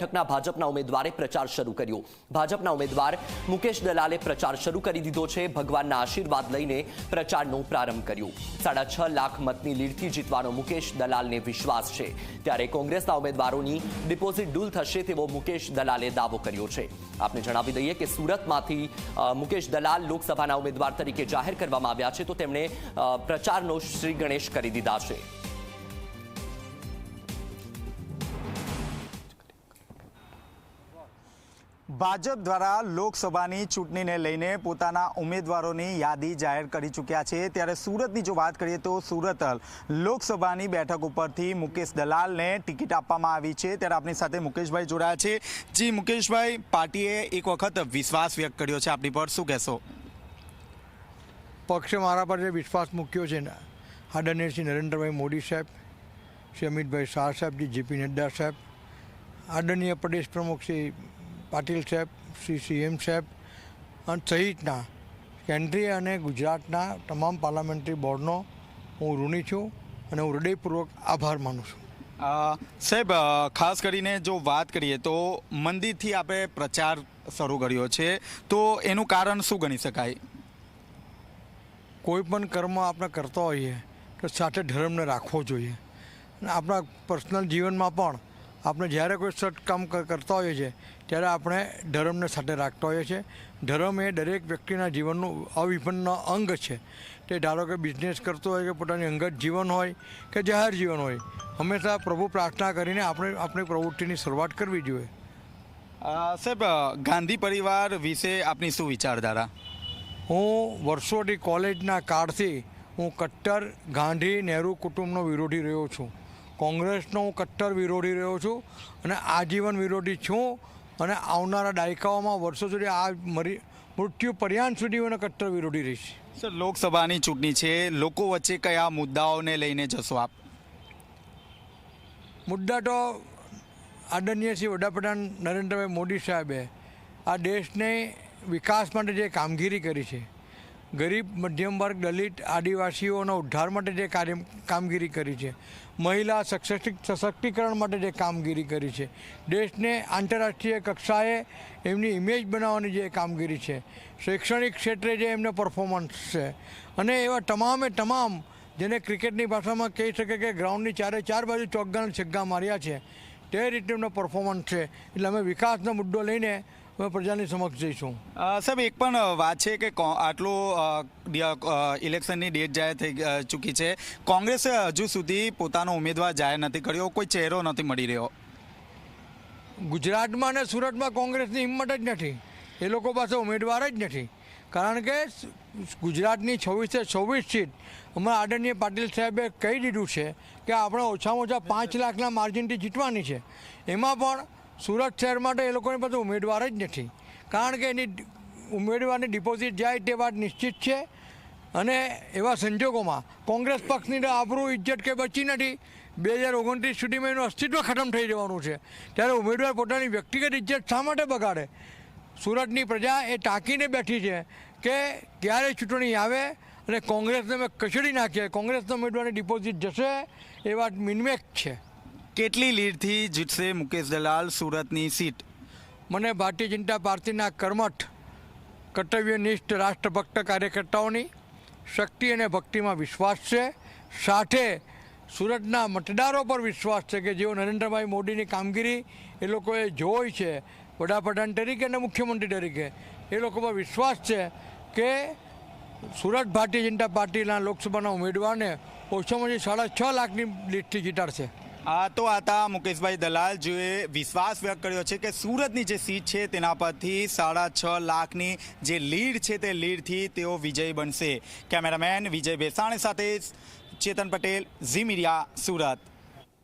બેઠકના ભાજપના ઉમેદવારે પ્રચાર શરૂ કર્યો. ભાજપના ઉમેદવાર મુકેશ દલાલે પ્રચાર શરૂ કરી દીધો છે. ભગવાનના આશીર્વાદ લઈને પ્રચારનો પ્રારંભ કર્યો. સાડા છ લાખ મતની લીડથી જીતવાનો મુકેશ દલાલને વિશ્વાસ છે. ત્યારે કોંગ્રેસના ઉમેદવારોની ડિપોઝિટ ડૂલ થશે તેવો મુકેશ દલાલે દાવો કર્યો છે. આપને જણાવી દઈએ કે સુરતમાંથી મુકેશ દલાલ લોકસભાના ઉમેદવાર તરીકે જાહેર કરવામાં આવ્યા છે. તો તેમણે પ્રચારનો શ્રી ગણેશ કરી દીધા છે. ભાજપ દ્વારા લોકસભાની ચૂંટણીને લઈને પોતાના ઉમેદવારોની યાદી જાહેર કરી ચૂક્યા છે. ત્યારે સુરતની જો વાત કરીએ તો સુરત લોકસભાની બેઠક ઉપરથી મુકેશ દલાલને ટિકિટ આપવામાં આવી છે. ત્યારે આપણી સાથે મુકેશભાઈ જોડાયા છે. જી, મુકેશભાઈ, પાર્ટીએ એક વખત વિશ્વાસ વ્યક્ત કર્યો છે આપણી પર. શું કહેશો? પક્ષે મારા પર જે વિશ્વાસ મૂક્યો છે ને, આદરણીય શ્રી નરેન્દ્રભાઈ મોદી સાહેબ, શ્રી અમિતભાઈ શાહ સાહેબજી જેપી નડ્ડા સાહેબ, આદરણીય પ્રદેશ પ્રમુખ શ્રી પાટીલ સાહેબ શ્રી સીએમ સાહેબ અને સહિતના કેન્દ્રીય અને ગુજરાતના તમામ પાર્લામેન્ટરી બોર્ડનો હું ઋણી છું અને હું હૃદયપૂર્વક આભાર માનું છું. સાહેબ ખાસ કરીને જો વાત કરીએ તો મંદિરથી આપણે પ્રચાર શરૂ કર્યો છે. તો એનું કારણ શું ગણી શકાય? કોઈ પણ કર્મ આપણે કરતા હોઈએ તો સાથે ધર્મને રાખવો જોઈએ. અને આપણા પર્સનલ જીવનમાં પણ આપણે જ્યારે કોઈ સત્કામ કરતા હોઈએ છીએ ત્યારે આપણે ધર્મને સાથે રાખતા હોઈએ છીએ. ધર્મ એ દરેક વ્યક્તિના જીવનનું અવિભિન્ન અંગ છે. તે ધારો કે બિઝનેસ કરતો હોય કે પોતાની અંગત જીવન હોય કે જાહેર જીવન હોય હંમેશા પ્રભુ પ્રાર્થના કરીને આપણે આપણી પ્રવૃત્તિની શરૂઆત કરવી જોઈએ. સાહેબ ગાંધી પરિવાર વિશે આપની શું વિચારધારા? હું વર્ષોથી કોલેજના કાળથી હું કટ્ટર ગાંધી નહેરુ કુટુંબનો વિરોધી રહ્યો છું. કોંગ્રેસનો હું કટ્ટર વિરોધી રહ્યો છું અને આજીવન વિરોધી છું અને આવનારા દાયકાઓમાં વર્ષો સુધી આ મરી મૃત્યુ પર્યાંત સુધી હું કટ્ટર વિરોધી રહીશ. સર લોકસભાની ચૂંટણી છે. લોકો વચ્ચે કયા મુદ્દાઓને લઈને જશો આપ? મુદ્દા તો આદરણીય શ્રી વડાપ્રધાન નરેન્દ્રભાઈ મોદી સાહેબે આ દેશને વિકાસ માટે જે કામગીરી કરી છે ગરીબ, મધ્યમ વર્ગ, દલિત, આદિવાસીઓના ઉદ્ધાર માટે જે કાર્ય, કામગીરી કરી છે. મહિલા સશક્તિ, સશક્તિકરણ માટે જે કામગીરી કરી છે. દેશને આંતરરાષ્ટ્રીય કક્ષાએ એમની ઇમેજ બનાવવાની જે કામગીરી છે. શૈક્ષણિક ક્ષેત્રે જે એમનો પરફોર્મન્સ છે. અને એવા તમામે તમામ જેને ક્રિકેટની ભાષામાં કહી શકે કે ગ્રાઉન્ડની ચારે ચાર બાજુ ચોગ્ગા છગ્ગા માર્યા છે, તે રીતે એમનો પરફોર્મન્સ છે. એટલે અમે વિકાસનો મુદ્દો લઈને પ્રજાની સમક્ષ જઈશું. સાહેબ એક પણ વાત છે કે કો- આટલો ઇલેક્શનની ડેટ જાહેર થઈ ચૂકી છે. કોંગ્રેસે હજુ સુધી પોતાનો ઉમેદવાર જાહેર નથી કર્યો કોઈ ચહેરો નથી મળી રહ્યો. ગુજરાતમાં અને સુરતમાં કોંગ્રેસની હિંમત જ નથી. એ લોકો પાસે ઉમેદવાર જ નથી. કારણ કે ગુજરાતની છવ્વીસે છવ્વીસ સીટ હમણાં આદરણીય પાટીલ સાહેબે કહી દીધું છે કે આપણે ઓછામાં ઓછા પાંચ લાખના માર્જિનથી જીતવાની છે. એમાં પણ સુરત શહેર માટે એ લોકોની પાસે ઉમેદવાર જ નથી. કારણ કે એની ઉમેદવારની ડિપોઝિટ જાય તે વાત નિશ્ચિત છે. અને એવા સંજોગોમાં કોંગ્રેસ પક્ષની આબરૂ ઇજ્જત કે બચી નથી. બે હજાર ઓગણત્રીસ સુધીમાં એનું અસ્તિત્વ ખતમ થઈ જવાનું છે. ત્યારે ઉમેદવાર પોતાની વ્યક્તિગત ઇજ્જત શા માટે બગાડે? સુરતની પ્રજા એ ટાંકીને બેઠી છે કે ક્યારે ચૂંટણી આવે અને કોંગ્રેસને મેં કચડી નાખીએ? કોંગ્રેસના ઉમેદવારની ડિપોઝિટ જશે એ વાત મિનમેક છે. કેટલી લીડથી જીતશે મુકેશ દલાલ સુરતની સીટ? મને ભારતીય જનતા પાર્ટીના કર્મઠ, કર્તવ્યનિષ્ઠ રાષ્ટ્રભક્ત કાર્યકર્તાઓની શક્તિ અને ભક્તિમાં વિશ્વાસ છે. સાથે સુરતના મતદારો પર વિશ્વાસ છે કે જેઓ નરેન્દ્રભાઈ મોદીની કામગીરી એ લોકોએ જોઈ છે. વડાપ્રધાન તરીકે અને મુખ્યમંત્રી તરીકે એ લોકો પર વિશ્વાસ છે કે સુરત ભારતીય જનતા પાર્ટીના લોકસભાના ઉમેદવારને ઓછામાં ઓછી સાડા છ લાખની લીડથી જીતાડશે. આ તો આતા મુકેશભાઈ દલાલ જેએ વિશ્વાસ વ્યક્ત કર્યો છે કે સુરતની જે સીટ છે તેના પરથી સાડા છ લાખની જે લીડ છે તે લીડથી તેઓ વિજય બનશે. કેમેરામેન વિજય ભેસાણી સાથે ચેતન પટેલ, ઝી મીડિયા, સુરત.